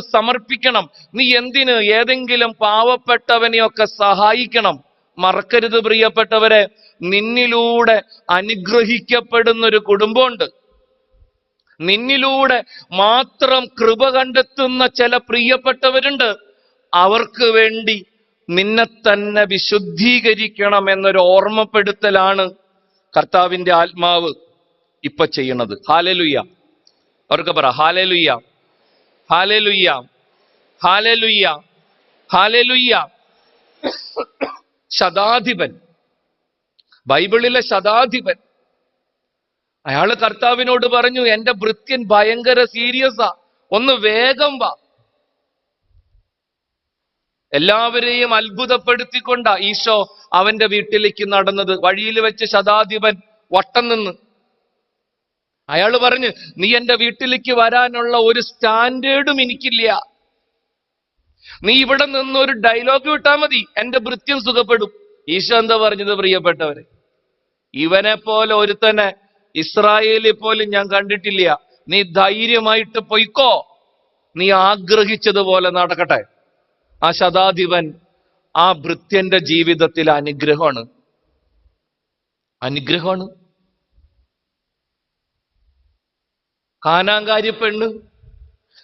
സമർപ്പിക്കണം. നീ എന്തിന് ഏതെങ്കിലും പാവപ്പെട്ടവനെയൊക്കെ സഹായിക്കണം? മറക്കരുത് പ്രിയപ്പെട്ടവരെ. നിന്നിലൂടെ അനുഗ്രഹിക്കപ്പെടുന്ന ഒരു കുടുംബമുണ്ട്. നിന്നിലൂടെ മാത്രം കൃപ കണ്ടെത്തുന്ന ചില പ്രിയപ്പെട്ടവരുണ്ട്. അവർക്ക് വേണ്ടി നിന്നെ തന്നെ വിശുദ്ധീകരിക്കണം എന്നൊരു ഓർമ്മപ്പെടുത്തലാണ് കർത്താവിന്റെ ആത്മാവ് ഇപ്പൊ ചെയ്യണത് ഹാലലുയ്യ അവർക്ക് പറ ഹാലലുയ്യ ഹാലലുയ്യ ഹാലലുയ്യ ഹാലലുയ്യ ശതാധിപൻ. ബൈബിളിലെ ശതാധിപൻ. അയാൾ കർത്താവിനോട് പറഞ്ഞു എന്റെ ഭൃത്യൻ ഭയങ്കര സീരിയസാ. ഒന്ന് വേഗം വാ. എല്ലാവരെയും അത്ഭുതപ്പെടുത്തിക്കൊണ്ടാ ഈശോ അവന്റെ വീട്ടിലേക്ക് നടന്നത്. വഴിയിൽ വെച്ച് ശതാധിപൻ വട്ടം നിന്ന് അയാൾ പറഞ്ഞു നീ എന്റെ വീട്ടിലേക്ക് വരാനുള്ള ഒരു സ്റ്റാൻഡേർഡും എനിക്കില്ല. നീ ഇവിടെ നിന്ന് ഒരു ഡയലോഗ് വിട്ടാൽ മതി എന്റെ ഭൃത്യം സുഖപ്പെടും. ഈശോ എന്താ പറഞ്ഞത് പ്രിയപ്പെട്ടവരെ? ഇവനെ പോലെ ഒരുത്തനെ ഇസ്രായേലിൽ പോലും ഞാൻ കണ്ടിട്ടില്ല. നീ ധൈര്യമായിട്ട് പൊയ്ക്കോ. നീ ആഗ്രഹിച്ചതുപോലെ നടക്കട്ടെ. ആ ശതാധിപൻ ആ ഭൃത്യന്റെ ജീവിതത്തിൽ അനുഗ്രഹമാണ്. അനുഗ്രഹമാണ്. കാനാങ്കാരി പെണ്ണ്.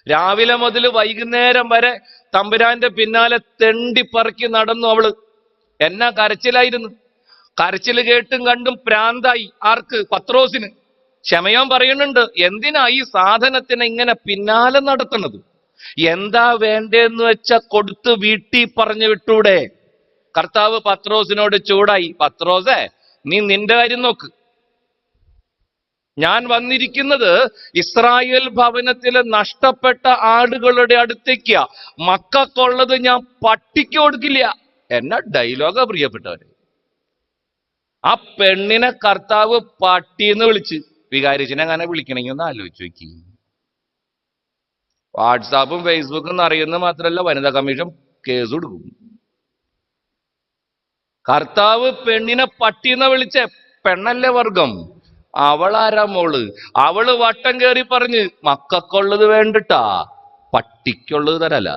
രാവിലെ മുതൽ വൈകുന്നേരം വരെ തമ്പുരാന്റെ പിന്നാലെ തെണ്ടി പറക്കി നടന്നു അവൾ. എന്നാ കരച്ചിലായിരുന്നു? കരച്ചിൽ കേട്ടും കണ്ടും പ്രാന്തായി. ആർക്ക്? പത്രോസിന്. ക്ഷമയോൻ പറയുന്നുണ്ട് എന്തിനാ ഈ സാധനത്തിന് ഇങ്ങനെ പിന്നാലെ നടത്തുന്നത്? എന്താ വേണ്ടേന്ന് വെച്ച കൊടുത്ത് വീട്ടി പറഞ്ഞു വിട്ടൂടെ? കർത്താവ് പത്രോസിനോട് ചൂടായി പത്രോസേ നീ നിന്റെ കാര്യം നോക്ക്. ഞാൻ വന്നിരിക്കുന്നത് ഇസ്രായേൽ ഭവനത്തിലെ നഷ്ടപ്പെട്ട ആടുകളുടെ അടുത്തേക്കാ. മക്കൾക്കുള്ളത് ഞാൻ പട്ടിക്ക് കൊടുക്കില്ല. എന്ന ഡയലോഗാ പ്രിയപ്പെട്ടവര്. ആ പെണ്ണിനെ കർത്താവ് പട്ടി എന്ന് വിളിച്ച്. വികാരിച്ചിനെ അങ്ങനെ വിളിക്കണമെങ്കിൽ ഒന്ന് ആലോചിച്ച് നോക്കി. വാട്സാപ്പും ഫേസ്ബുക്കും അറിയുന്ന മാത്രമല്ല വനിതാ കമ്മീഷൻ കേസ് കൊടുക്കും. കർത്താവ് പെണ്ണിനെ പട്ടി എന്ന് വിളിച്ച. പെണ്ണല്ലേ വർഗം? അവളാരാ മോൾ? അവൾ വട്ടം കയറി പറഞ്ഞ് മക്കൾക്കുള്ളത് വേണ്ടിട്ടാ പട്ടിക്കുള്ളത് തരല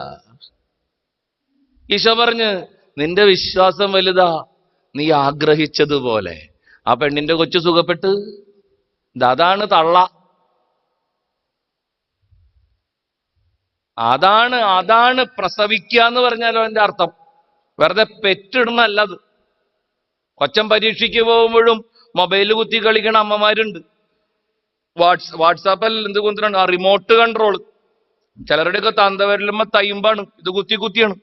ഈശോ പറഞ്ഞ് നിന്റെ വിശ്വാസം വലുതാ നീ ആഗ്രഹിച്ചതുപോലെ. ആ പെണ്ണിന്റെ കൊച്ചു സുഖപ്പെട്ട് അതാണ് തള്ള. അതാണ് അതാണ് പ്രസവിക്കുക എന്ന് പറഞ്ഞാലോ എന്റെ അർത്ഥം? വെറുതെ പെറ്റിടുന്നല്ലത് കൊച്ചൻ പരീക്ഷയ്ക്ക് പോകുമ്പോഴും മൊബൈൽ കുത്തി കളിക്കണ അമ്മമാരുണ്ട്. വാട്സ് വാട്സാപ്പിൽ എന്ത് കുത്തിനാണ്? ആ റിമോട്ട് കൺട്രോൾ ചിലരുടെയൊക്കെ തന്ത വരലുമ്പോ തയ്യുമ്പാണ്. ഇത് കുത്തി കുത്തിയാണ്.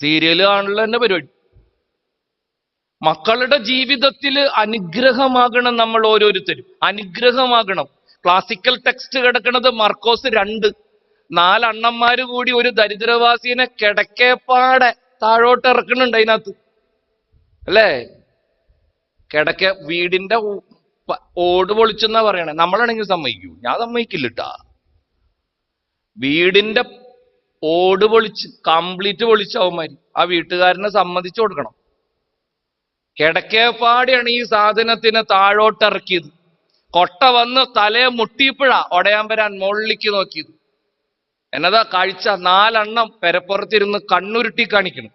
സീരിയൽ കാണുള്ള തന്നെ പരിപാടി. മക്കളുടെ ജീവിതത്തിൽ അനുഗ്രഹമാകണം നമ്മൾ ഓരോരുത്തരും. അനുഗ്രഹമാകണം. ക്ലാസിക്കൽ ടെക്സ്റ്റ് കിടക്കുന്നത് മർക്കോസ് രണ്ട്. നാലണ്ണന്മാര് കൂടി ഒരു ദരിദ്രവാസിനെ കിടക്കേപ്പാടെ താഴോട്ട് ഇറക്കുന്നുണ്ട് അതിനകത്ത്. അല്ലേ? കിടക്ക വീടിന്റെ ഓട് പൊളിച്ചെന്നാ പറയണേ. നമ്മളാണെങ്കിൽ സമ്മതിക്കൂ. ഞാൻ സമ്മതിക്കില്ലട്ടാ. വീടിന്റെ ഓട് പൊളിച്ച് കംപ്ലീറ്റ് പൊളിച്ചവന്മാര് ആ വീട്ടുകാരനെ സമ്മതിച്ചു കൊടുക്കണം. കിടക്കേപ്പാടിയാണ് ഈ സാധനത്തിനെ താഴോട്ട് ഇറക്കിയത് കൊട്ട വന്ന് തലയെ മുട്ടിയപ്പോഴാ ഒടയാൻ വരാൻ മുകളിലേക്ക് നോക്കിയത്. എന്നതാ കാഴ്ച നാലെണ്ണം പെരപ്പുറത്തിരുന്ന് കണ്ണുരുട്ടി കാണിക്കണം.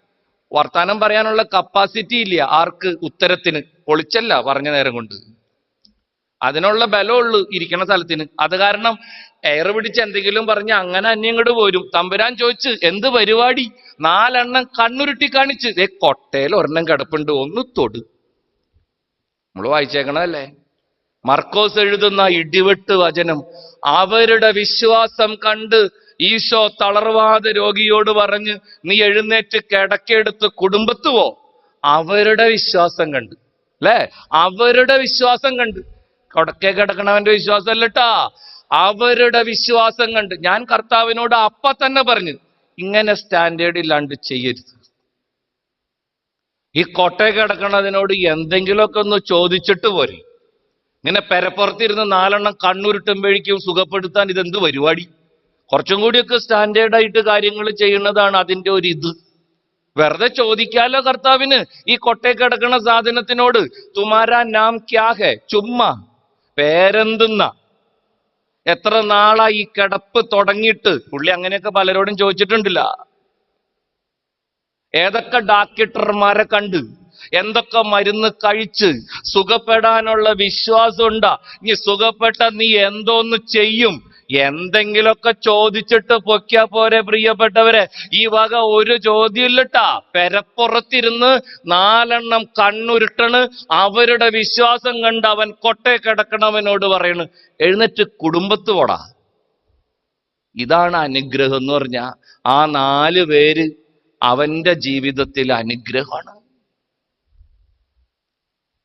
വർത്താനം പറയാനുള്ള കപ്പാസിറ്റി ഇല്ല. ആർക്ക് ഉത്തരത്തിന്? പൊളിച്ചല്ല പറഞ്ഞ നേരം കൊണ്ട്. അതിനുള്ള ബലമുള്ളു ഇരിക്കുന്ന സ്ഥലത്തിന്. അത് കാരണം എയർ പിടിച്ച് എന്തെങ്കിലും പറഞ്ഞ് അങ്ങനെ അന്യങ്ങോട്ട് പോരും. തമ്പുരാൻ ചോദിച്ച് എന്ത് പരിപാടി? നാലെണ്ണം കണ്ണുരുട്ടി കാണിച്ച് ഏ കൊട്ടയിൽ ഒരെണ്ണം കിടപ്പുണ്ട് ഒന്ന് തൊട്. നമ്മൾ വായിച്ചേക്കണതല്ലേ? മർക്കോസ് എഴുതുന്ന ഇടിവെട്ട് വചനം അവരുടെ വിശ്വാസം കണ്ട് ഈശോ തളർവാദ രോഗിയോട് പറഞ്ഞ് നീ എഴുന്നേറ്റ് കിടക്കെടുത്ത് കുടുംബത്ത് പോ. അവരുടെ വിശ്വാസം കണ്ട്. അല്ലേ? അവരുടെ വിശ്വാസം കണ്ട്. കിടക്കേ കിടക്കണവന്റെ വിശ്വാസം അല്ലട്ടാ അവരുടെ വിശ്വാസം കണ്ട്. ഞാൻ കർത്താവിനോട് അപ്പ തന്നെ പറഞ്ഞു ഇങ്ങനെ സ്റ്റാൻഡേർഡ് ഇല്ലാണ്ട് ചെയ്യരുത്. ഈ കൊട്ടയെ കിടക്കണതിനോട് എന്തെങ്കിലുമൊക്കെ ഒന്ന് ചോദിച്ചിട്ട് പോരെ. ഇങ്ങനെ പെരപ്പുറത്തിരുന്ന് നാലെണ്ണം കണ്ണുരുട്ടുമ്പോഴേക്കും സുഖപ്പെടുത്താൻ ഇതെന്ത് പരിപാടി? കുറച്ചും കൂടിയൊക്കെ സ്റ്റാൻഡേർഡായിട്ട് കാര്യങ്ങൾ ചെയ്യുന്നതാണ് അതിന്റെ ഒരു ഇത്. വെറുതെ ചോദിക്കാലോ കർത്താവിന് ഈ കൊട്ടയെ കിടക്കുന്ന സാധനത്തിനോട്. തുമാരാ നാം ക്യാഹെ? ചുമ്മ. പേരെന്തുന്ന? എത്ര നാളായി ഈ കിടപ്പ് തുടങ്ങിയിട്ട്? പുള്ളി അങ്ങനെയൊക്കെ പലരോടും ചോദിച്ചിട്ടുണ്ടില്ല. ഏതൊക്കെ ഡാക്ടർമാരെ കണ്ട് എന്തൊക്കെ മരുന്ന് കഴിച്ച് സുഖപ്പെടാനുള്ള വിശ്വാസം ഉണ്ടാ നീ സുഖപ്പെട്ട നീ എന്തോന്ന് ചെയ്യും? എന്തെങ്കിലുമൊക്കെ ചോദിച്ചിട്ട് പൊക്കിയാ പോരെ പ്രിയപ്പെട്ടവരെ. ഈ വക ഒരു ചോദ്യമില്ലട്ടാ. പെരപ്പുറത്തിരുന്ന് നാലെണ്ണം കണ്ണുരുട്ടണ് അവരുടെ വിശ്വാസം കണ്ട് അവൻ കൊട്ടെ കിടക്കണവനോട് പറയണ്. എഴുന്നേറ്റ് കുടുംബത്ത് പോടാ. ഇതാണ് അനുഗ്രഹം എന്ന് പറഞ്ഞ ആ നാല് പേര് അവന്റെ ജീവിതത്തിൽ അനുഗ്രഹമാണ്.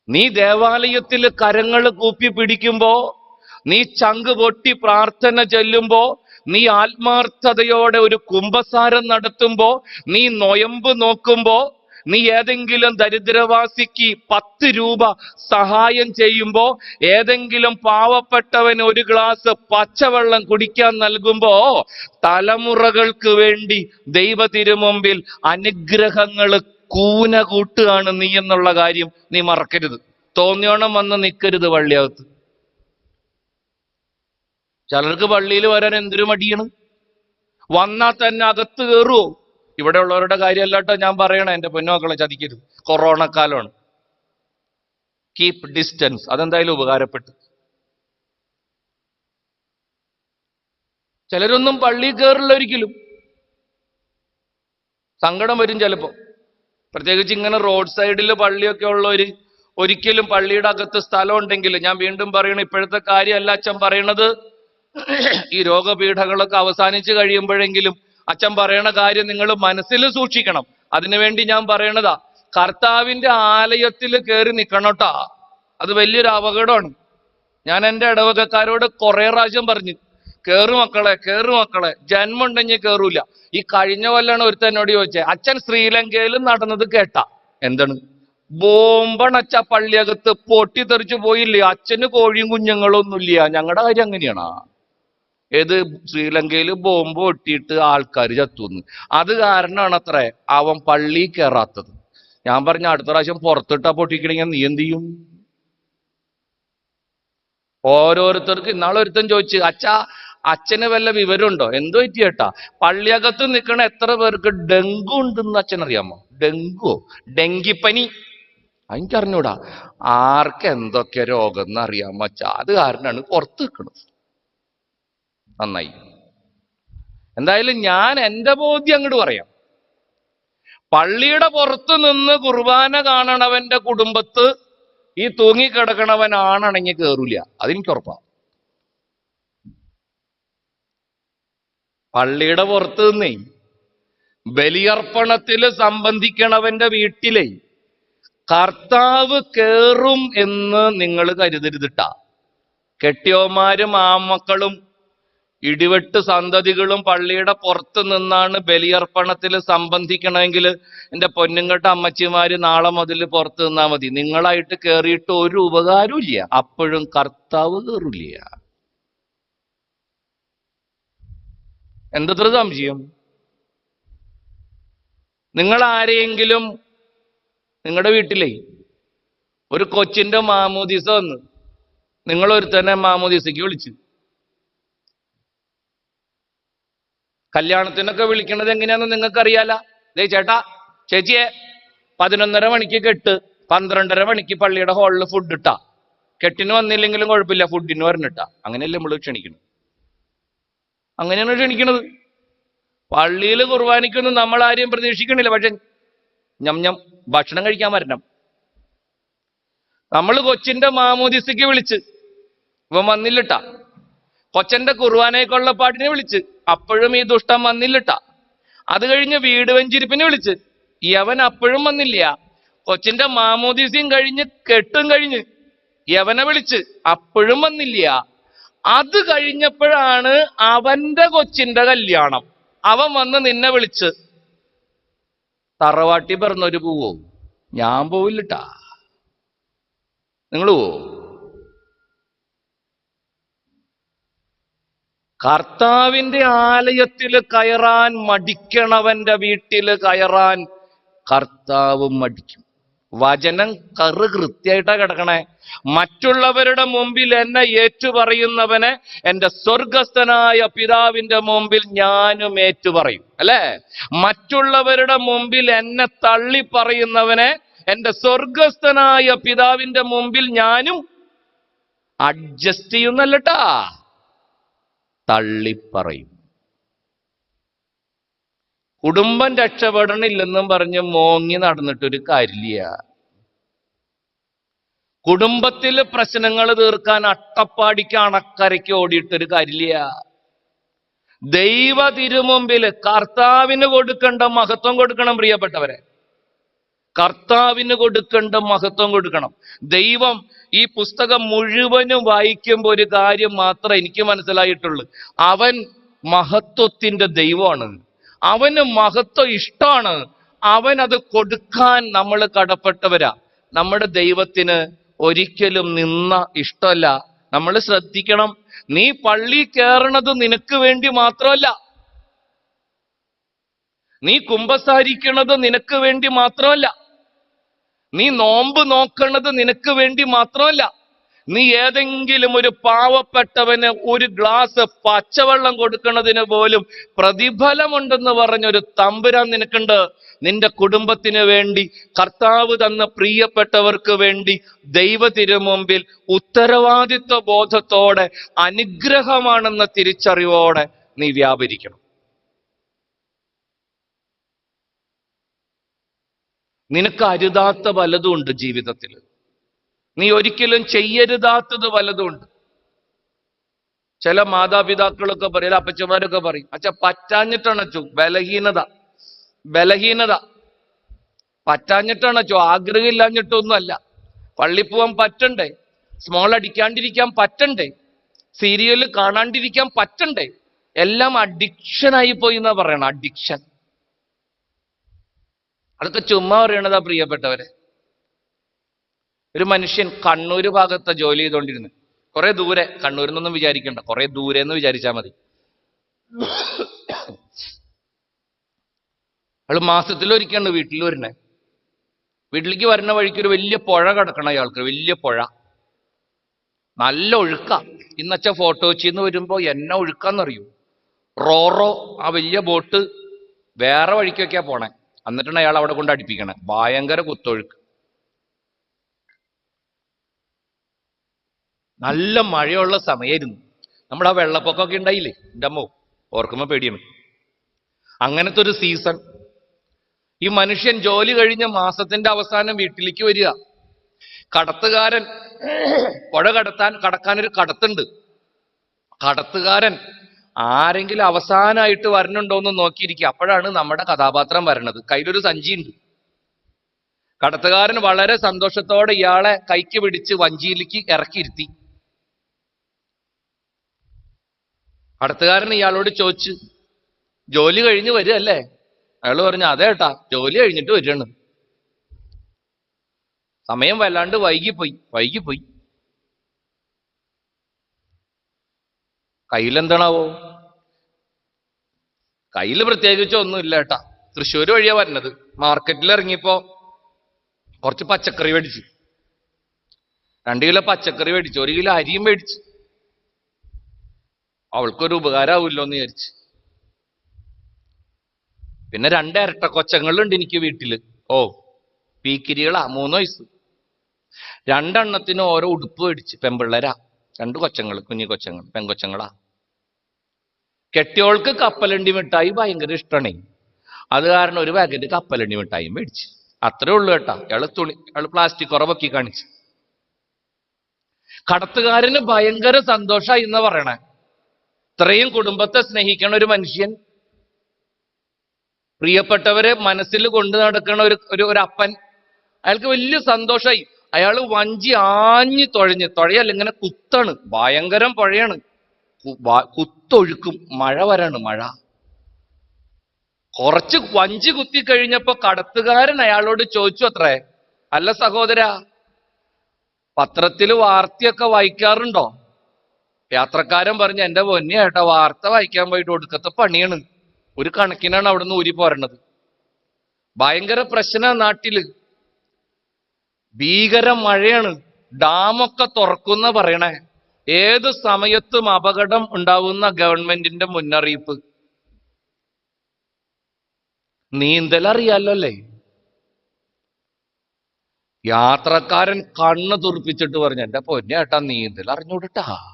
നീ ദേവാലയത്തിൽ കരങ്ങൾ കൂപ്പി പിടിക്കുമ്പോ നീ ചങ്ക് പൊട്ടി പ്രാർത്ഥന ചെല്ലുമ്പോ നീ ആത്മാർത്ഥതയോടെ ഒരു കുംഭസാരം നടത്തുമ്പോ നീ നൊയമ്പ് നോക്കുമ്പോ നീ ഏതെങ്കിലും ദരിദ്രവാസിക്ക് പത്ത് രൂപ സഹായം ചെയ്യുമ്പോ ഏതെങ്കിലും പാവപ്പെട്ടവന് ഒരു ഗ്ലാസ് പച്ചവെള്ളം കുടിക്കാൻ നൽകുമ്പോ തലമുറകൾക്ക് വേണ്ടി ദൈവ തിരുമുമ്പിൽ അനുഗ്രഹങ്ങൾ കൂന കൂട്ടുകയാണ് നീ എന്നുള്ള കാര്യം നീ മറക്കരുത്. തോന്നിയോണം വന്ന് നിൽക്കരുത് പള്ളിയകത്ത് ചിലർക്ക് പള്ളിയിൽ വരാൻ എന്തൊരു മടിയാണ്? വന്നാൽ തന്നെ അകത്ത് കയറുമോ ഇവിടെ ഉള്ളവരുടെ കാര്യമല്ലാട്ടോ ഞാൻ പറയണേ എന്റെ പൊന്നോക്കളെ ചതിക്കരുത്. കൊറോണ കാലമാണ്. കീപ് ഡിസ്റ്റൻസ് അതെന്തായാലും ഉപകാരപ്പെട്ടു. ചിലരൊന്നും പള്ളി കയറില്ല ഒരിക്കലും. സങ്കടം വരും ചിലപ്പോ. പ്രത്യേകിച്ച് ഇങ്ങനെ റോഡ് സൈഡിൽ പള്ളിയൊക്കെ ഉള്ളവർ ഒരിക്കലും പള്ളിയുടെ അകത്ത് സ്ഥലം ഉണ്ടെങ്കിൽ ഞാൻ വീണ്ടും പറയണ ഇപ്പോഴത്തെ കാര്യമല്ല അച്ഛൻ പറയണത്. ഈ രോഗപീഠകളൊക്കെ അവസാനിച്ചു കഴിയുമ്പോഴെങ്കിലും അച്ഛൻ പറയണ കാര്യം നിങ്ങൾ മനസ്സിൽ സൂക്ഷിക്കണം. അതിനുവേണ്ടി ഞാൻ പറയണതാ കർത്താവിന്റെ ആലയത്തിൽ കയറി നിൽക്കണോട്ടാ അത് വലിയൊരു അപകടമാണ്. ഞാൻ എന്റെ ഇടവകക്കാരോട് കുറെ പ്രാവശ്യം പറഞ്ഞു കയറു മക്കളെ കയറു മക്കളെ ജന്മം ഉണ്ടെങ്കിൽ കേറൂല. ഈ കഴിഞ്ഞ കൊല്ലാണ് ഒരുത്തൻ ചോദിച്ചത് ചോദിച്ചേ അച്ഛൻ ശ്രീലങ്കയിലും നടന്നത് കേട്ട. എന്താണ്? ബോംബണച്ച പള്ളിയകത്ത് പൊട്ടിത്തെറിച്ചു പോയില്ലേ? അച്ഛന് കോഴിയും കുഞ്ഞുങ്ങളൊന്നുമില്ല. ഞങ്ങളുടെ കാര്യം അങ്ങനെയാണാ. ഏത് ശ്രീലങ്കയിൽ ബോംബ് പൊട്ടിയിട്ട് ആൾക്കാർ ചത്തുന്ന്. അത് കാരണമാണ് അത്ര അവൻ പള്ളി കയറാത്തത് ഞാൻ പറഞ്ഞ അടുത്ത പ്രാവശ്യം പുറത്തിട്ടാ പൊട്ടിക്കണെങ്കിൽ നീ എന്ത് ചെയ്യും ഓരോരുത്തർക്ക് ഇന്നാളൊരുത്തൻ ചോദിച്ചു അച്ഛാ അച്ഛന് വല്ല വിവരമുണ്ടോ? എന്തോ പറ്റിയേട്ടാ പള്ളിയകത്ത് നിൽക്കണ എത്ര പേർക്ക് ഡെങ്കു ഉണ്ടെന്ന് അച്ഛൻ അറിയാമോ ഡെങ്കു? ഡെങ്കിപ്പനി? എനിക്കറിഞ്ഞൂടാ. ആർക്ക് എന്തൊക്കെ രോഗം എന്ന് അറിയാമോ അച്ഛാ? അത് കാരണമാണ് പുറത്ത് നിൽക്കുന്നത് നന്നായി. എന്തായാലും ഞാൻ എന്റെ ബോധ്യം അങ്ങോട്ട് പറയാം. പള്ളിയുടെ പുറത്ത് നിന്ന് കുർബാന കാണണവന്റെ കുടുംബത്ത് ഈ തൂങ്ങിക്കിടക്കണവൻ കയറൂല അതെനിക്ക് ഉറപ്പാ പള്ളിയുടെ പുറത്ത് നിന്നേ ബലിയർപ്പണത്തിൽ സംബന്ധിക്കണവന്റെ വീട്ടിലെ കർത്താവ് കേറും എന്ന് നിങ്ങൾ കരുതരുതിട്ട. കെട്ടിയോമാരും ആമക്കളും ഇടിവെട്ട് സന്തതികളും പള്ളിയുടെ പുറത്ത് നിന്നാണ് ബലിയർപ്പണത്തിൽ സംബന്ധിക്കണമെങ്കിൽ എന്റെ പൊന്നുങ്കട്ട അമ്മച്ചിമാര് നാളെ മുതൽ പുറത്ത് നിന്നാൽ മതി. നിങ്ങളായിട്ട് കയറിയിട്ട് ഒരു ഉപകാരവും ഇല്ല. അപ്പോഴും കർത്താവ് കയറില്ല എന്തത്ര സംശയം? നിങ്ങൾ ആരെയെങ്കിലും നിങ്ങളുടെ വീട്ടിലേ ഒരു കൊച്ചിന്റെ മാമോദിസ വന്ന് നിങ്ങളൊരുത്തന്നെ മാമോദിസയ്ക്ക് വിളിച്ചു കല്യാണത്തിനൊക്കെ വിളിക്കണത് എങ്ങനെയാന്ന് നിങ്ങൾക്ക് അറിയാലോ ദേ ചേട്ടാ ചേച്ചിയെ പതിനൊന്നര മണിക്ക് കെട്ട് പന്ത്രണ്ടര മണിക്ക് പള്ളിയുടെ ഹാളിൽ ഫുഡ് ഇട്ടാ. കെട്ടിന് വന്നില്ലെങ്കിലും കുഴപ്പമില്ല ഫുഡിന് വരണിട്ടാ. അങ്ങനെയല്ലേ നമ്മൾ ക്ഷണിക്കുന്നത് അങ്ങനെയാണ് ക്ഷണിക്കുന്നത് പള്ളിയിൽ കുർബാനയ്ക്കൊന്നും നമ്മൾ ആരെയും പ്രതീക്ഷിക്കണില്ല. പക്ഷെ ഞം ഞം ഭക്ഷണം കഴിക്കാൻ വരണം. നമ്മൾ കൊച്ചിന്റെ മാമോദിസയ്ക്ക് വിളിച്ച് ഇവൻ വന്നില്ലട്ടാ. കൊച്ചന്റെ കുർബാനയ്ക്കുള്ള പാട്ടിനെ വിളിച്ച് അപ്പോഴും ഈ ദുഷ്ടം വന്നില്ലട്ട. അത് കഴിഞ്ഞ് വീട് വെഞ്ചിരിപ്പിനെ വിളിച്ച്. യവൻ അപ്പോഴും വന്നില്ല. കൊച്ചിന്റെ മാമോദീസയും കഴിഞ്ഞ് കെട്ടും കഴിഞ്ഞ് യവനെ വിളിച്ച് അപ്പോഴും വന്നില്ല. അത് കഴിഞ്ഞപ്പോഴാണ് അവന്റെ കൊച്ചിന്റെ കല്യാണം. അവൻ വന്ന് നിന്നെ വിളിച്ച്. തറവാട്ടി പറഞ്ഞൊരു പോവോ? ഞാൻ പോവില്ലട്ടാ. നിങ്ങൾ പോവോ? കർത്താവിന്റെ ആലയത്തിൽ കയറാൻ മടിക്കണവന്റെ വീട്ടിൽ കയറാൻ കർത്താവ് മടിക്കും. വചനം കറ് കൃത്യമായിട്ടാ കിടക്കണേ. മറ്റുള്ളവരുടെ മുമ്പിൽ എന്നെ ഏറ്റുപറയുന്നവനെ എന്റെ സ്വർഗസ്ഥനായ പിതാവിന്റെ മുമ്പിൽ ഞാനും ഏറ്റുപറയും അല്ലേ? മറ്റുള്ളവരുടെ മുമ്പിൽ എന്നെ തള്ളി പറയുന്നവനെ എന്റെ സ്വർഗസ്ഥനായ പിതാവിന്റെ മുമ്പിൽ ഞാനും അഡ്ജസ്റ്റ് ചെയ്യുന്നല്ലട്ടാ. തള്ളിപ്പറയും. കുടുംബം രക്ഷപ്പെടണില്ലെന്നും പറഞ്ഞ് മോങ്ങി നടന്നിട്ടൊരു കാര്യമില്ല. കുടുംബത്തിൽ പ്രശ്നങ്ങൾ തീർക്കാൻ അട്ടപ്പാടിക്ക് അണക്കരയ്ക്ക് ഓടിയിട്ടൊരു കാര്യമില്ല. ദൈവ തിരുമുമ്പിൽ കർത്താവിന് കൊടുക്കേണ്ട മഹത്വം കൊടുക്കണം പ്രിയപ്പെട്ടവരെ. കർത്താവിന് കൊടുക്കേണ്ട മഹത്വം കൊടുക്കണം. ദൈവം ഈ പുസ്തകം മുഴുവനും വായിക്കുമ്പോൾ ഒരു കാര്യം മാത്രമേ എനിക്ക് മനസ്സിലായിട്ടുള്ളൂ. അവൻ മഹത്വത്തിന്റെ ദൈവമാണ്. അവന് മഹത്വം ഇഷ്ടമാണ്. അവൻ അത് കൊടുക്കാൻ നമ്മൾ കടപ്പെട്ടവരാ. നമ്മുടെ ദൈവത്തിന് ഒരിക്കലും നിന്ന ഇഷ്ടമല്ല. നമ്മൾ ശ്രദ്ധിക്കണം. നീ പള്ളി കയറണത് നിനക്ക് വേണ്ടി മാത്രമല്ല. നീ കുംഭസാരിക്കണത് നിനക്ക് വേണ്ടി മാത്രമല്ല. നീ നോമ്പ് നോക്കുന്നത് നിനക്ക് വേണ്ടി മാത്രമല്ല. നീ ഏതെങ്കിലും ഒരു പാവപ്പെട്ടവന് ഒരു ഗ്ലാസ് പച്ചവെള്ളം കൊടുക്കുന്നതിന് പോലും പ്രതിഫലമുണ്ടെന്ന് പറഞ്ഞൊരു തമ്പുരാൻ നിനക്കുണ്ട്. നിന്റെ കുടുംബത്തിന് വേണ്ടി കർത്താവ് തന്ന പ്രിയപ്പെട്ടവർക്ക് വേണ്ടി ദൈവ തിരുമുമ്പിൽ ഉത്തരവാദിത്വ ബോധത്തോടെ അനുഗ്രഹമാണെന്ന തിരിച്ചറിവോടെ നീ വ്യാപരിക്കണം. നിനക്ക് അരുതാത്ത വലതുമുണ്ട് ജീവിതത്തിൽ. നീ ഒരിക്കലും ചെയ്യരുതാത്തത് വലതുമുണ്ട് ചില മാതാപിതാക്കളൊക്കെ പറയും അപ്പച്ചന്മാരൊക്കെ പറയും അച്ഛ പറ്റാഞ്ഞിട്ടാണ് അച്ചു ബലഹീനത ബലഹീനത. പറ്റാഞ്ഞിട്ടാണ് അച്ചു ആഗ്രഹമില്ലാഞ്ഞിട്ടൊന്നുമല്ല. പള്ളി പോവാൻ പറ്റണ്ടേ? സ്മോൾ അടിക്കാണ്ടിരിക്കാൻ പറ്റണ്ടേ? സീരിയൽ കാണാണ്ടിരിക്കാൻ പറ്റണ്ടേ? എല്ലാം അഡിക്ഷൻ ആയി പോയി എന്നാ പറയണം അഡിക്ഷൻ അതൊക്കെ ചുമ്മാ പറയണതാ പ്രിയപ്പെട്ടവരെ. ഒരു മനുഷ്യൻ കണ്ണൂര് ഭാഗത്ത് ജോലി ചെയ്തുകൊണ്ടിരുന്നു കുറെ ദൂരെ കണ്ണൂരിൽ നിന്നൊന്നും വിചാരിക്കണ്ട. കുറെ ദൂരെ എന്ന് വിചാരിച്ചാൽ മതി. അയാൾ മാസത്തിലൊരിക്കലാണ് വീട്ടിൽ വരണേ. വീട്ടിലേക്ക് വരുന്ന വഴിക്ക് ഒരു വലിയ പുഴ കിടക്കണം അയാൾക്ക്. വലിയ പുഴ. നല്ല ഒഴുക്ക. ഇന്നച്ച ഫോട്ടോ വെച്ചിന്ന് വരുമ്പോ എന്നെ ഒഴുക്കാന്നറിയൂ? റോറോ ആ വലിയ ബോട്ട് വേറെ വഴിക്കൊക്കെയാ പോണേ. എന്നിട്ടാണ് അയാൾ അവിടെ കൊണ്ട് അടിപ്പിക്കണേ. ഭയങ്കര കുത്തൊഴുക്ക്. നല്ല മഴയുള്ള സമയമായിരുന്നു നമ്മൾ ആ വെള്ളപ്പൊക്കമൊക്കെ ഉണ്ടായില്ലേ? എന്റെ അമ്മോ ഓർക്കുമ്പോ പേടിയാണ്. അങ്ങനത്തെ ഒരു സീസൺ ഈ മനുഷ്യൻ ജോലി കഴിഞ്ഞ മാസത്തിന്റെ അവസാനം വീട്ടിലേക്ക് വരിക. കടത്തുകാരൻ പുഴ കടത്താൻ കടക്കാനൊരു കടത്തുണ്ട്. കടത്തുകാരൻ ആരെങ്കിലും അവസാനമായിട്ട് വരണുണ്ടോ എന്ന് നോക്കിയിരിക്കുക. അപ്പോഴാണ് നമ്മുടെ കഥാപാത്രം വരണത്. കയ്യിലൊരു സഞ്ചിയുണ്ട്. കടത്തുകാരൻ വളരെ സന്തോഷത്തോടെ ഇയാളെ കൈക്ക് പിടിച്ച് വഞ്ചിയിലേക്ക് ഇറക്കിയിരുത്തി. കടത്തുകാരൻ ഇയാളോട് ചോദിച്ചു ജോലി കഴിഞ്ഞ് വരികയല്ലേ അയാൾ പറഞ്ഞു കേട്ടാ ജോലി കഴിഞ്ഞിട്ട് വരികയാണ്. സമയം വല്ലാണ്ട് വൈകിപ്പോയി. വൈകിപ്പോയി. കയ്യിലെന്താണാവോ? കയ്യിൽ പ്രത്യേകിച്ച് ഒന്നുമില്ല ഏട്ടാ തൃശ്ശൂർ വഴിയാ വരുന്നത്. മാർക്കറ്റിൽ ഇറങ്ങിയപ്പോ കുറച്ച് പച്ചക്കറി മേടിച്ചു. രണ്ട് കിലോ പച്ചക്കറി മേടിച്ചു. ഒരു കിലോ അരിയും മേടിച്ചു. അവൾക്കൊരു ഉപകാരമാവില്ലോ എന്ന് വിചാരിച്ചു. പിന്നെ രണ്ട് ഇരട്ട കൊച്ചങ്ങളുണ്ട് എനിക്ക് വീട്ടിൽ. ഓ പീക്കിരികളാ. മൂന്ന് വയസ്സ്. രണ്ടെണ്ണത്തിന് ഓരോ ഉടുപ്പ് മേടിച്ച്. പെമ്പിള്ളരാ. രണ്ട് കൊച്ചങ്ങൾ കുഞ്ഞു കൊച്ചങ്ങൾ പെങ്കൊച്ചങ്ങളാ കെട്ടിയോൾക്ക് കപ്പലണ്ടി മിഠായി ഭയങ്കര ഇഷ്ടമാണ് അത് കാരണം ഒരു പാക്കറ്റ് കപ്പലണ്ടി മിഠായിയും മേടിച്ചു. അത്രേ ഉള്ളൂ കേട്ടാ. ഇയാൾ തുണി ഇയാൾ പ്ലാസ്റ്റിക് കുറവൊക്കെ കാണിച്ചു. കടത്തുകാരന് ഭയങ്കര സന്തോഷമായി എന്ന് പറയണേ. ഇത്രയും കുടുംബത്തെ സ്നേഹിക്കണ ഒരു മനുഷ്യൻ പ്രിയപ്പെട്ടവരെ മനസ്സിൽ കൊണ്ടു നടക്കണ ഒരു ഒരു ഒരു അപ്പൻ അയാൾക്ക് വലിയ സന്തോഷമായി അയാൾ വഞ്ചി ആഞ്ഞു തുഴഞ്ഞ് തുഴയല്ല ഇങ്ങനെ കുത്താണ്. ഭയങ്കരം പുഴയാണ്. കുത്തൊഴുക്കും മഴ വരാണ് മഴ. കുറച്ച് വഞ്ചി കുത്തി കഴിഞ്ഞപ്പോ കടത്തുകാരൻ അയാളോട് ചോദിച്ചു അത്രേ അല്ല സഹോദര പത്രത്തിൽ വാർത്തയൊക്കെ വായിക്കാറുണ്ടോ? യാത്രക്കാരൻ പറഞ്ഞു എന്റെ പൊന്നെ വാർത്ത വായിക്കാൻ പോയിട്ട് ഒടുക്കത്തെ പണിയാണ്. ഒരു കണക്കിനാണ് അവിടുന്ന് ഊരി പോരണത്. ഭയങ്കര പ്രശ്ന നാട്ടിൽ. ഭീകര മഴയാണ്. ഡാമൊക്കെ തുറക്കുന്ന പറയണേ. ഏത് സമയത്തും അപകടം ഉണ്ടാവുന്ന ഗവൺമെന്റിന്റെ മുന്നറിയിപ്പ്. നീന്തൽ അറിയാലോ അല്ലേ? യാത്രക്കാരൻ കണ്ണ് തുറപ്പിച്ചിട്ട് പറഞ്ഞു എന്റെ പൊന്നേട്ടാ നീന്തൽ അറിഞ്ഞൂടട്ടാ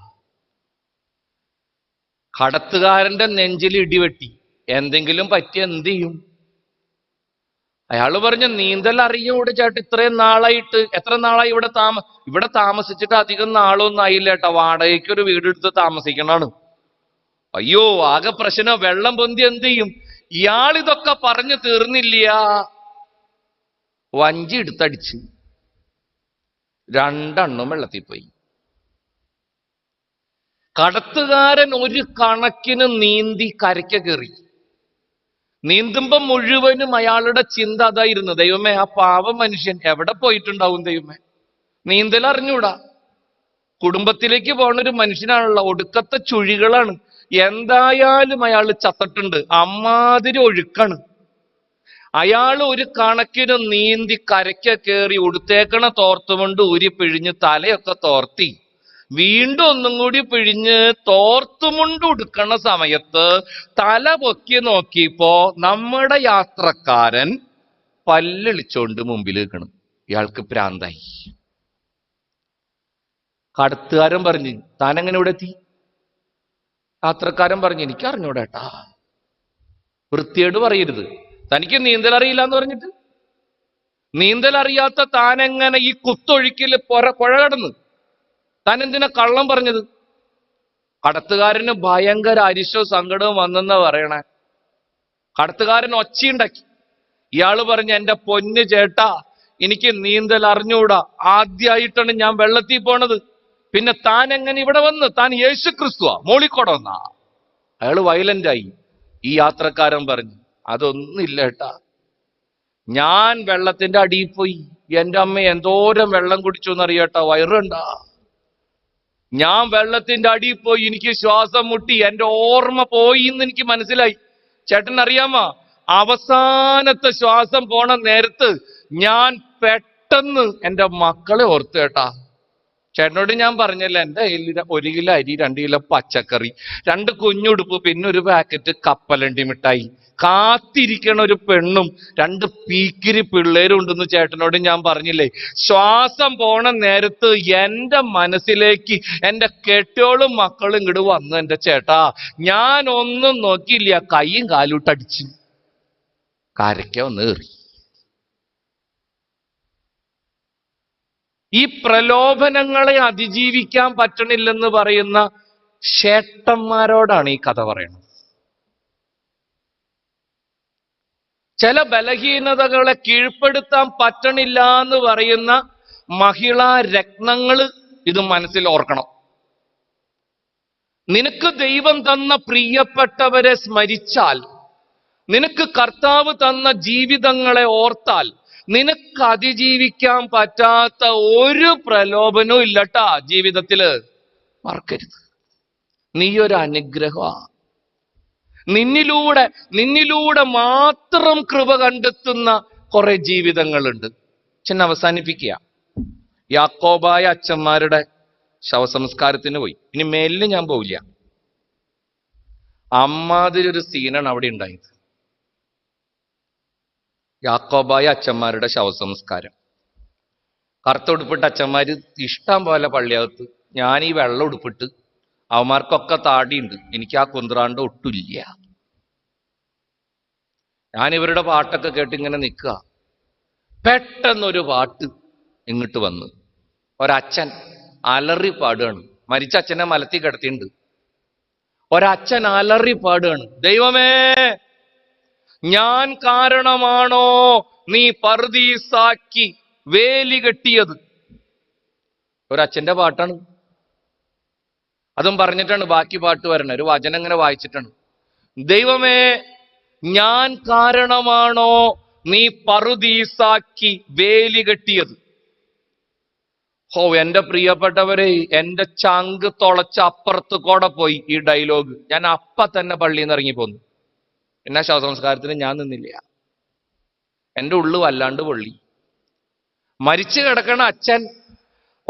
കടത്തുകാരന്റെ നെഞ്ചിൽ ഇടിവെട്ടി. എന്തെങ്കിലും പറ്റി എന്ത് ചെയ്യും? അയാൾ പറഞ്ഞു നീന്തൽ അറിയൂടെ ചേട്ടാ ഇത്രയും നാളായിട്ട് എത്ര നാളായി ഇവിടെ താമ ഇവിടെ താമസിച്ചിട്ട് അധികം നാളൊന്നും ആയില്ല ചേട്ടാ വാടകയ്ക്ക് ഒരു വീടെടുത്ത് താമസിക്കണാണ്. അയ്യോ ആകെ പ്രശ്നം വെള്ളം പൊന്തി എന്ത് ചെയ്യും? ഇയാൾ ഇതൊക്കെ പറഞ്ഞു തീർന്നില്ല. വഞ്ചി എടുത്തടിച്ച് രണ്ടെണ്ണം വെള്ളത്തിൽ പോയി. കടത്തുകാരൻ ഒരു കണക്കിന് നീന്തി കരയ്ക്ക് കയറി. നീന്തുമ്പോ മുഴുവനും അയാളുടെ ചിന്ത അതായിരുന്നു. ദൈവമേ ആ പാവ മനുഷ്യൻ എവിടെ പോയിട്ടുണ്ടാവും ദൈവമേ? നീന്തൽ അറിഞ്ഞൂടാ കുടുംബത്തിലേക്ക് പോണ ഒരു മനുഷ്യനാണല്ലോ ഒടുക്കത്തെ ചുഴികളാണ്. എന്തായാലും അയാൾ ചത്തിട്ടുണ്ട്. അമ്മാതിരി ഒഴുക്കാണ്. അയാൾ ഒരു കണക്കിന് നീന്തി കരയ്ക്ക് കയറി ഉടുത്തേക്കണ തോർത്തുകൊണ്ട് ഊരി പിഴിഞ്ഞ് തലയൊക്കെ തോർത്തി. വീണ്ടും ഒന്നും കൂടി പിഴിഞ്ഞ് തോർത്തുമുണ്ട് ഉടുക്കണ സമയത്ത് തല പൊക്കി നോക്കിയപ്പോ നമ്മുടെ യാത്രക്കാരൻ പല്ലളിച്ചോണ്ട് മുമ്പിൽ നിൽക്കണം. ഇയാൾക്ക് പ്രാന്തായി കടത്തുകാരൻ പറഞ്ഞു താൻ എങ്ങനെ ഇവിടെ എത്തി? യാത്രക്കാരൻ പറഞ്ഞു എനിക്ക് അറിഞ്ഞൂടേട്ടാ വൃത്തിയോട് പറയരുത്. തനിക്ക് നീന്തൽ അറിയില്ല എന്ന് പറഞ്ഞിട്ട്. നീന്തൽ അറിയാത്ത താനെങ്ങനെ ഈ കുത്തൊഴുക്കിൽ പുഴ പുഴ കടന്ന് താൻ എന്തിനാ കള്ളം പറഞ്ഞത്? കടത്തുകാരന് ഭയങ്കര അരിശവും സങ്കടവും വന്നെന്നാ പറയണേ. കടത്തുകാരൻ ഒച്ചയുണ്ടാക്കി. ഇയാൾ പറഞ്ഞു എന്റെ പൊന്ന് ചേട്ടാ എനിക്ക് നീന്തൽ അറിഞ്ഞുകൂടാ. ആദ്യമായിട്ടാണ് ഞാൻ വെള്ളത്തിൽ പോണത്. പിന്നെ താൻ എങ്ങനെ ഇവിടെ വന്ന്? താൻ യേശു ക്രിസ്തുവാ മോളിക്കോടെ വന്നാ. അയാൾ വയലന്റ് ആയി. ഈ യാത്രക്കാരൻ പറഞ്ഞു അതൊന്നുമില്ല ഏട്ടാ. ഞാൻ വെള്ളത്തിന്റെ അടിയിൽ പോയി. എന്റെ അമ്മ എന്തോരം വെള്ളം കുടിച്ചു എന്നറിയട്ടാ വയറുണ്ടാ. ഞാൻ വെള്ളത്തിന്റെ അടിയിൽ പോയി എനിക്ക് ശ്വാസം മുട്ടി എന്റെ ഓർമ്മ പോയി എന്ന് എനിക്ക് മനസ്സിലായി. ചേട്ടൻ അറിയാമോ? അവസാനത്തെ ശ്വാസം പോണ നേരത്ത് ഞാൻ പെട്ടെന്ന് എന്റെ മക്കളെ ഓർത്തു കേട്ടാ. ചേട്ടനോട് ഞാൻ പറഞ്ഞല്ല എന്റെ കയ്യിൽ ഒരു കിലോ അരി രണ്ട് കിലോ പച്ചക്കറി രണ്ട് കുഞ്ഞുടുപ്പ് പിന്നെ ഒരു പാക്കറ്റ് കപ്പലണ്ടി മിഠായി. കാത്തിരിക്കണ ഒരു പെണ്ണും രണ്ട് പീക്കിരി പിള്ളേരും ഉണ്ടെന്ന് ചേട്ടനോട് ഞാൻ പറഞ്ഞില്ലേ? ശ്വാസം പോണ നേരത്ത് എന്റെ മനസ്സിലേക്ക് എന്റെ കെട്ടോളും മക്കളും ഇങ്ങോട്ട് വന്നു എന്റെ ചേട്ടാ. ഞാൻ ഒന്നും നോക്കിയില്ല കൈയും കാലൂട്ടടിച്ച് കരയ്ക്കോ ഏറി. ഈ പ്രലോഭനങ്ങളെ അതിജീവിക്കാൻ പറ്റണില്ലെന്ന് പറയുന്ന ശേട്ടന്മാരോടാണ് ഈ കഥ പറയുന്നത് ചില ബലഹീനതകളെ കീഴ്പ്പെടുത്താൻ പറ്റണില്ല എന്ന് പറയുന്ന മഹിളാ രത്നങ്ങൾ ഇത് മനസ്സിൽ ഓർക്കണം. നിനക്ക് ദൈവം തന്ന പ്രിയപ്പെട്ടവരെ സ്മരിച്ചാൽ നിനക്ക് കർത്താവ് തന്ന ജീവിതങ്ങളെ ഓർത്താൽ നിനക്ക് അതിജീവിക്കാൻ പറ്റാത്ത ഒരു പ്രലോഭനവും ഇല്ലട്ടാ ജീവിതത്തിൽ. മറക്കരുത്. നീയൊരു അനുഗ്രഹമാണ് അനുഗ്രഹമാ നിന്നിലൂടെ നിന്നിലൂടെ മാത്രം കൃപ കണ്ടെത്തുന്ന കുറെ ജീവിതങ്ങളുണ്ട്. ചെന്ന് അവസാനിപ്പിക്കുക. യാക്കോബായ അച്ഛന്മാരുടെ ശവസംസ്കാരത്തിന് പോയി. ഇനി മേലിന് ഞാൻ പോവില്ല. അമ്മാതിരി ഒരു സീനാണ് അവിടെ ഉണ്ടായത്. യാക്കോബായ അച്ഛന്മാരുടെ ശവസംസ്കാരം. കറുത്ത ഉടുപ്പിട്ട അച്ഛന്മാര് ഇഷ്ടം പോലെ പള്ളിയകത്ത് ഞാൻ ഈ വെള്ളം ഉടുപ്പിട്ട് അവന്മാർക്കൊക്കെ താടിയുണ്ട്. എനിക്ക് ആ കുന്ത്രാണ്ട് ഒട്ടില്ല ഞാൻ ഇവരുടെ പാട്ടൊക്കെ കേട്ട് ഇങ്ങനെ നിൽക്കുക. പെട്ടെന്നൊരു പാട്ട് ഇങ്ങോട്ട് വന്ന്. ഒരച്ഛൻ അലറി പാടുകയാണ്. മരിച്ച അച്ഛനെ മലത്തി കിടത്തിയിട്ടുണ്ട്. ഒരച്ഛൻ അലറി പാടുകയാണ്. ദൈവമേ ഞാൻ കാരണമാണോ നീ പർദീസാക്കി വേലി കെട്ടിയത്? ഒരച്ഛന്റെ പാട്ടാണ്. അതും പറഞ്ഞിട്ടാണ് ബാക്കി പാട്ട് വരണത്. ഒരു വചനം ഇങ്ങനെ വായിച്ചിട്ടാണ്. ദൈവമേ ഞാൻ കാരണമാണോ നീ പറുദീസാക്കി വേലി കെട്ടിയത്? ഹോ എന്റെ പ്രിയപ്പെട്ടവരെ എന്റെ ചങ്ക് തുളച്ച അപ്പുറത്ത് കൂടെ പോയി ഈ ഡയലോഗ്. ഞാൻ അപ്പ തന്നെ പള്ളിയിൽ നിന്ന് ഇറങ്ങി പോന്നു എന്നാ ശവസംസ്കാരത്തിന് ഞാൻ നിന്നില്ല. എന്റെ ഉള്ളു വല്ലാണ്ട് പൊള്ളി. മരിച്ചു കിടക്കണ അച്ഛൻ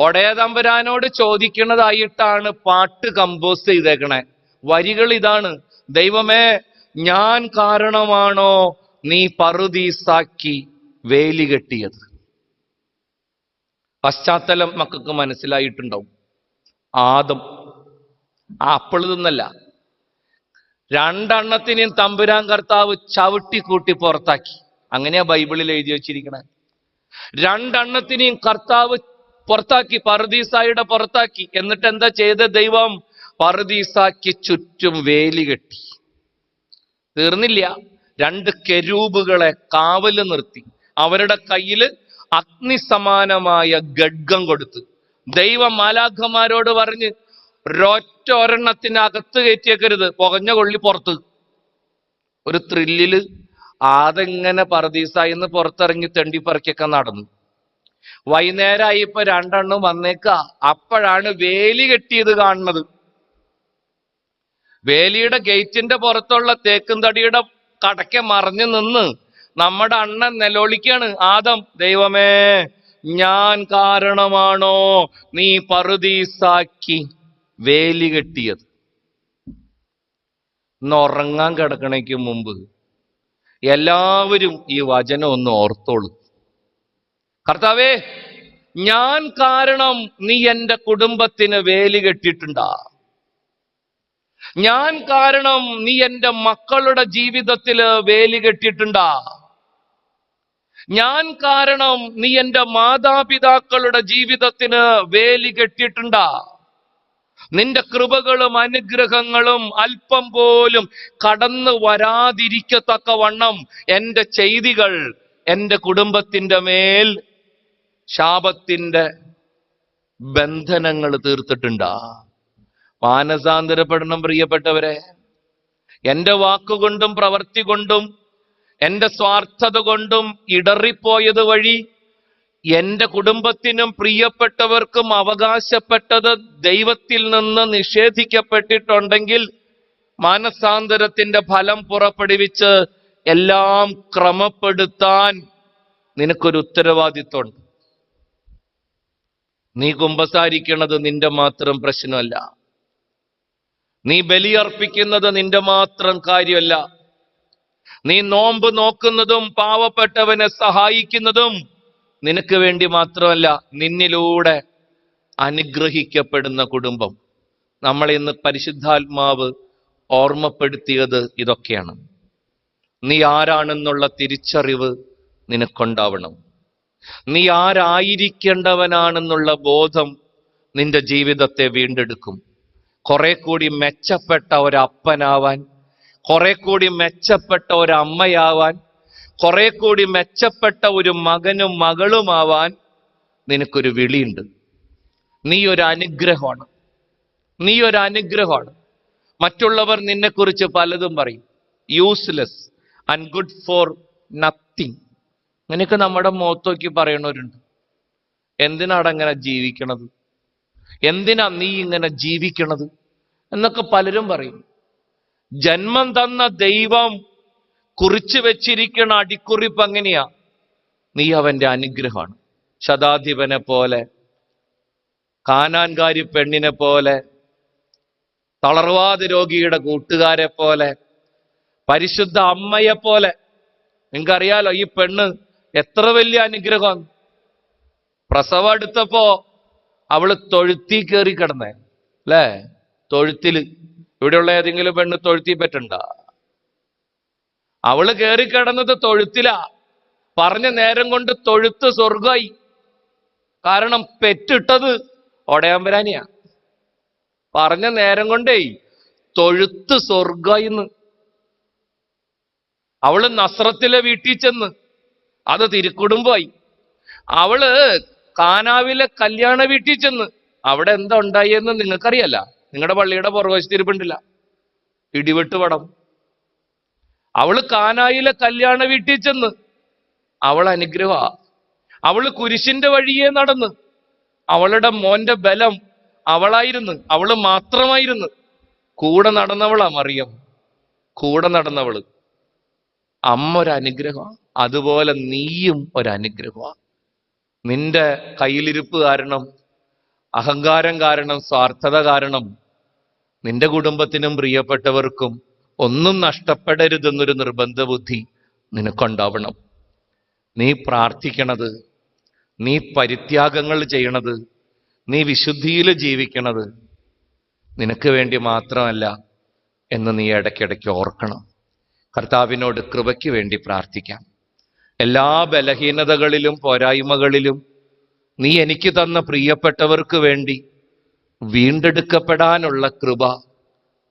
ഒടയതമ്പുരാനോട് ചോദിക്കുന്നതായിട്ടാണ് പാട്ട് കമ്പോസ് ചെയ്തേക്കണേ. വരികൾ ഇതാണ്. ദൈവമേ ഞാൻ കാരണമാണോ നീ പറുദീസാക്കി വേലി കെട്ടിയത്? പശ്ചാത്തലം മക്കൾക്ക് മനസ്സിലായിട്ടുണ്ടാവും. ആദം ആ അപ്പോൾ നിന്നല്ല. രണ്ടെണ്ണത്തിനെയും തമ്പുരാൻ കർത്താവ് ചവിട്ടി കൂട്ടി പുറത്താക്കി. അങ്ങനെയാ ബൈബിളിൽ എഴുതി വച്ചിരിക്കണേ. രണ്ടെണ്ണത്തിനെയും കർത്താവ് പുറത്താക്കി പറുദീസായുടെ പുറത്താക്കി. എന്നിട്ട് എന്താ ചെയ്ത ദൈവം? പറുദീസാക്കി ചുറ്റും വേലി കെട്ടി. തീർന്നില്ല. രണ്ട് കെരൂബുകളെ കാവൽ നിർത്തി. അവരുടെ കയ്യിൽ അഗ്നിസമാനമായ ഗഡ്ഗം കൊടുത്തു. ദൈവം മാലാഖമാരോട് പറഞ്ഞ് ഒരൊറ്റ ഒരെണ്ണത്തിന് അകത്ത് കയറ്റിയേക്കരുത്. പുകഞ്ഞ കൊള്ളി പുറത്ത്. ഒരു ത്രില്ലിൽ ആതെങ്ങനെ പറദീസായിന്ന് പുറത്തിറങ്ങി തെണ്ടിപ്പറക്കൊക്കെ നടന്നു. വൈകുന്നേരമായി ഇപ്പൊ രണ്ടെണ്ണം വന്നേക്ക. അപ്പോഴാണ് വേലി കെട്ടിയത് കാണുന്നത്. വേലിയുടെ ഗേറ്റിന്റെ പുറത്തുള്ള തേക്കും തടിയുടെ കടക്കെ മറിഞ്ഞു നിന്ന് നമ്മുടെ അണ്ണൻ നിലവിളിക്കാണ് ആദം ദൈവമേ ഞാൻ കാരണമാണോ നീ പറുദീസാക്കി വേലി കെട്ടിയത്? ഇന്ന് ഉറങ്ങാൻ കിടക്കണേക്ക് മുമ്പ് എല്ലാവരും ഈ വചനം ഒന്ന് ഓർത്തോളൂ. കർത്താവേ ഞാൻ കാരണം നീ എന്റെ കുടുംബത്തിന് വേലി കെട്ടിയിട്ടുണ്ടാ. ഞാൻ കാരണം നീ എന്റെ മക്കളുടെ ജീവിതത്തിൽ വേലി കെട്ടിയിട്ടുണ്ടാ. ഞാൻ കാരണം നീ എന്റെ മാതാപിതാക്കളുടെ ജീവിതത്തിന് വേലി കെട്ടിയിട്ടുണ്ടാ. നിന്റെ കൃപകളും അനുഗ്രഹങ്ങളും അല്പം പോലും കടന്നു വരാതിരിക്കത്തക്കവണ്ണം എന്റെ ചെയ്തികൾ എന്റെ കുടുംബത്തിന്റെ മേൽ ശാപത്തിന്റെ ബന്ധനങ്ങൾ തീർത്തിട്ടുണ്ടാ? മാനസാന്തരപ്പെടണം പ്രിയപ്പെട്ടവരെ. എന്റെ വാക്കുകൊണ്ടും പ്രവൃത്തി കൊണ്ടും എന്റെ സ്വാർത്ഥത കൊണ്ടും ഇടറിപ്പോയത് വഴി എന്റെ കുടുംബത്തിനും പ്രിയപ്പെട്ടവർക്കും അവകാശപ്പെട്ടത് ദൈവത്തിൽ നിന്ന് നിഷേധിക്കപ്പെട്ടിട്ടുണ്ടെങ്കിൽ മാനസാന്തരത്തിന്റെ ഫലം പുറപ്പെടുവിച്ച് എല്ലാം ക്രമപ്പെടുത്താൻ നിനക്കൊരു ഉത്തരവാദിത്വമുണ്ട്. നീ കുമ്പസാരിക്കണത് നിന്റെ മാത്രം പ്രശ്നമല്ല. നീ ബലിയർപ്പിക്കുന്നത് നിന്റെ മാത്രം കാര്യമല്ല. നീ നോമ്പ് നോക്കുന്നതും പാവപ്പെട്ടവനെ സഹായിക്കുന്നതും നിനക്ക് വേണ്ടി മാത്രമല്ല നിന്നിലൂടെ അനുഗ്രഹിക്കപ്പെടുന്ന കുടുംബം. നമ്മൾ ഇന്ന് പരിശുദ്ധാത്മാവ് ഓർമ്മപ്പെടുത്തിയത് ഇതൊക്കെയാണ്. നീ ആരാണെന്നുള്ള തിരിച്ചറിവ് നിനക്കുണ്ടാവണം. നീ ആരായിരിക്കേണ്ടവനാണെന്നുള്ള ബോധം നിന്റെ ജീവിതത്തെ വീണ്ടെടുക്കും. കുറെ കൂടി മെച്ചപ്പെട്ട ഒരപ്പനാവാൻ കുറെ കൂടി മെച്ചപ്പെട്ട ഒരമ്മയാവാൻ കുറെ കൂടി മെച്ചപ്പെട്ട ഒരു മകനും മകളുമാവാൻ നിനക്കൊരു വിളിയുണ്ട്. നീ ഒരു അനുഗ്രഹമാണ്. നീ ഒരു അനുഗ്രഹമാണ്. മറ്റുള്ളവർ നിന്നെക്കുറിച്ച് പലതും പറയും. Useless and good for nothing അങ്ങനെയൊക്കെ നമ്മുടെ മുഖത്ത് നോക്കി പറയണവരുണ്ട്. എന്തിനാണ് അങ്ങനെ ജീവിക്കണത്? എന്തിനാ നീ ഇങ്ങനെ ജീവിക്കണത്? എന്നൊക്കെ പലരും പറയും. ജന്മം തന്ന ദൈവം കുറിച്ചു വെച്ചിരിക്കണ അടിക്കുറിപ്പ് എങ്ങനെയാ നീ അവന്റെ അനുഗ്രഹമാണ്. ശതാധിപനെ പോലെ കാനാൻകാരി പെണ്ണിനെ പോലെ തളർവാദ രോഗിയുടെ കൂട്ടുകാരെ പോലെ പരിശുദ്ധ അമ്മയെ പോലെ. നിങ്ങൾക്കറിയാലോ ഈ പെണ്ണ് എത്ര വലിയ അനുഗ്രഹം? പ്രസവം എടുത്തപ്പോ അവൾ തൊഴുത്തി കയറി കിടന്നേ അല്ലേ? തൊഴുത്തിൽ. ഇവിടെയുള്ള ഏതെങ്കിലും പെണ്ണ് തൊഴുത്തി പറ്റണ്ട? അവൾ കയറി കിടന്നത് തൊഴുത്തിലാ. പറഞ്ഞ നേരം കൊണ്ട് തൊഴുത്ത് സ്വർഗമായി കാരണം പെറ്റിട്ടത് ഒടയാമ്പരാനിയാ. പറഞ്ഞ നേരം കൊണ്ടേ തൊഴുത്ത് സ്വർഗായിന്ന് അവൾ നസ്രത്തിലെ വീട്ടിൽ ചെന്ന് അത് തിരുക്കുടുംബമായി. അവൾ കാനാവിലെ കല്യാണ വീട്ടിൽ ചെന്ന് അവിടെ എന്താ ഉണ്ടായെന്ന് നിങ്ങൾക്കറിയല്ല. നിങ്ങളുടെ പള്ളിയുടെ പുറകുവശത്ത് ഇരിപ്പുണ്ടില്ല. ഇടിവെട്ട് പടം. അവൾ കാനായിലെ കല്യാണ വീട്ടിൽ ചെന്ന് അവൾ അനുഗ്രഹ. അവൾ കുരിശിന്റെ വഴിയെ നടന്ന് അവളുടെ മോന്റെ ബലം അവളായിരുന്നു. അവൾ മാത്രമായിരുന്നു. കൂടെ നടന്നവളാ മറിയം. കൂടെ നടന്നവൾ. അമ്മ ഒരു അനുഗ്രഹമാണ്. അതുപോലെ നീയും ഒരനുഗ്രഹമാണ് നിന്റെ കയ്യിലിരിപ്പ് കാരണം അഹങ്കാരം കാരണം സ്വാർത്ഥത കാരണം നിന്റെ കുടുംബത്തിനും പ്രിയപ്പെട്ടവർക്കും ഒന്നും നഷ്ടപ്പെടരുതെന്നൊരു നിർബന്ധ ബുദ്ധി നിനക്കുണ്ടാവണം. നീ പ്രാർത്ഥിക്കണത് നീ പരിത്യാഗങ്ങൾ ചെയ്യണത് നീ വിശുദ്ധിയിൽ ജീവിക്കണത് നിനക്ക് വേണ്ടി മാത്രമല്ല എന്ന് നീ ഇടയ്ക്കിടയ്ക്ക് ഓർക്കണം. കർത്താവിനോട് കൃപയ്ക്ക് വേണ്ടി പ്രാർത്ഥിക്കാം. എല്ലാ ബലഹീനതകളിലും പോരായ്മകളിലും നീ എനിക്ക് തന്ന പ്രിയപ്പെട്ടവർക്ക് വേണ്ടി വീണ്ടെടുക്കപ്പെടാനുള്ള കൃപ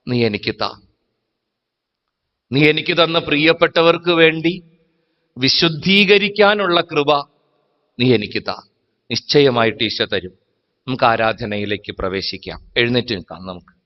നീ എനിക്ക് താ. നീ എനിക്ക് തന്ന പ്രിയപ്പെട്ടവർക്ക് വേണ്ടി വിശുദ്ധീകരിക്കാനുള്ള കൃപ നീ എനിക്ക് താ. നിശ്ചയമായിട്ട് ഈശ തരും. നമുക്ക് ആരാധനയിലേക്ക് പ്രവേശിക്കാം. എഴുന്നേറ്റ് നിൽക്കാം നമുക്ക്.